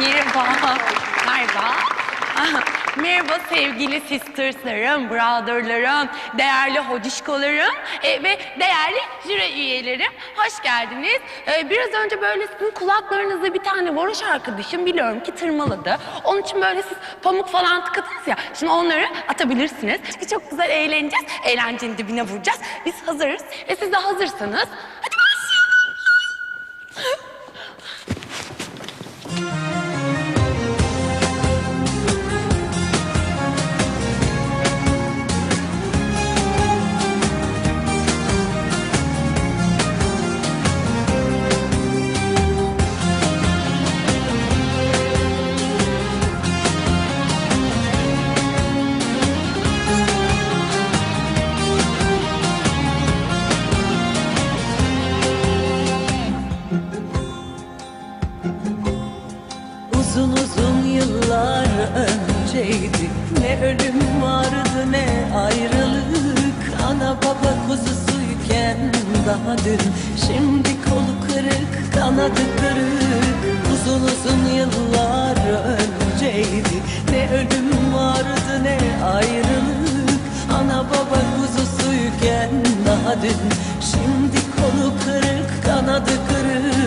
Merhaba. Merhaba. Merhaba sevgili sisterslarım, brotherlarım, değerli hocişkolarım e, ve değerli jüri üyelerim. Hoş geldiniz. E, biraz önce böyle sizin kulaklarınızda bir tane varoş arkadaşım biliyorum ki tırmaladı. Onun için böyle siz pamuk falan tıkadınız ya. Şimdi onları atabilirsiniz. Çünkü çok güzel eğleneceğiz. Eğlencenin dibine vuracağız. Biz hazırız. E siz de hazırsanız yıllar önceydi. Ne ölüm vardı ne ayrılık. Ana baba kuzusuyken daha dün. Şimdi kolu kırık kanadı kırık. Uzun uzun yıllar önceydi. Ne ölüm vardı ne ayrılık. Ana baba kuzusuyken daha dün. Şimdi kolu kırık kanadı kırık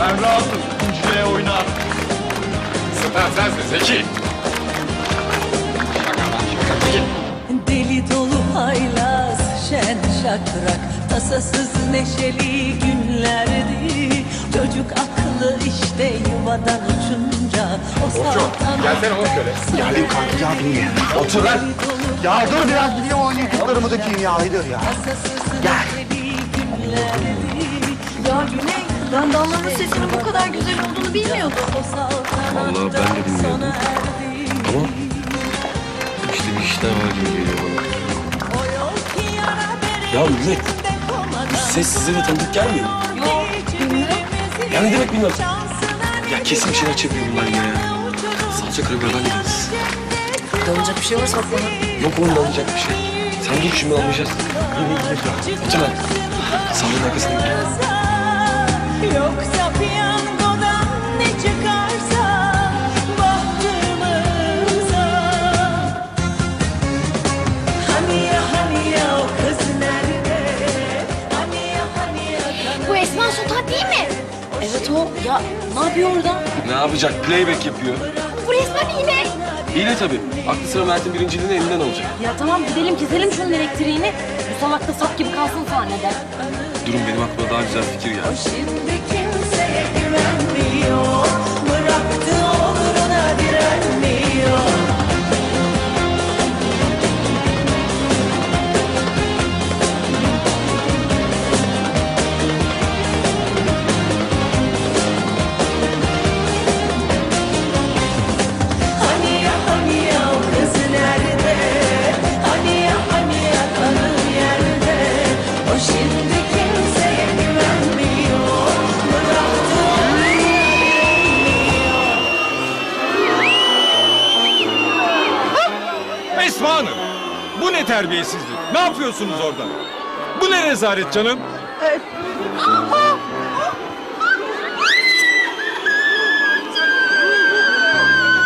ben rahatım. Üçlüğe oynar. Sen sensin Zeki. Şaka lan şaka Zeki. Deli dolu haylaz şen şakrak Tasasız neşeli günlerdi Çocuk aklı işte yuvadan uçunca O Otur, saltanat gelsene oğlum şöyle. Geldim kanka yardım ye. Otur lan. Ya dur biraz gideyim o yıkıklarımı dökeyim ya Haydır ya. Gel. Ben Damla'nın sesinin bu kadar güzel olduğunu bilmiyordum. Vallahi ben de bilmiyordum Ama işte bir işler var gibi geliyor bana. Ya Mehmet, bu ses size de tanıdık gelmiyor mu? Yok, bilmiyorum. Ya ne demek bilmiyorum. Ya kesin bir şeyler çeviriyor bunlar yine ya. Salça karabiberden gideriz. Dalacak bir şey varsa bak bana. Yok oğlum alacak bir şey. Sen dur şimdi almayacağız. Yine gidelim. Otur lan. Sağlığın arkasına git. Yoksa piyangodan ne çıkarsa bahtımıza Hani ya hani ya o kız nerede? Hani ya hani ya kanı Bu Esma Sultan değil mi? Evet o. Ya ne yapıyor orada? Ne yapacak? Playback yapıyor. Bu resmen. İyi de tabii. Aklı sıra Mert'in birinciliğini elinden alacak. Ya tamam gidelim keselim şunun elektriğini. Bu salak da sap gibi kalsın sahnede. Durun benim aklıma daha güzel fikir geldi. Şimdi kimseye güvenmiyor terbiyesizlik. Ne yapıyorsunuz orada? Bu ne rezalet canım? Ee!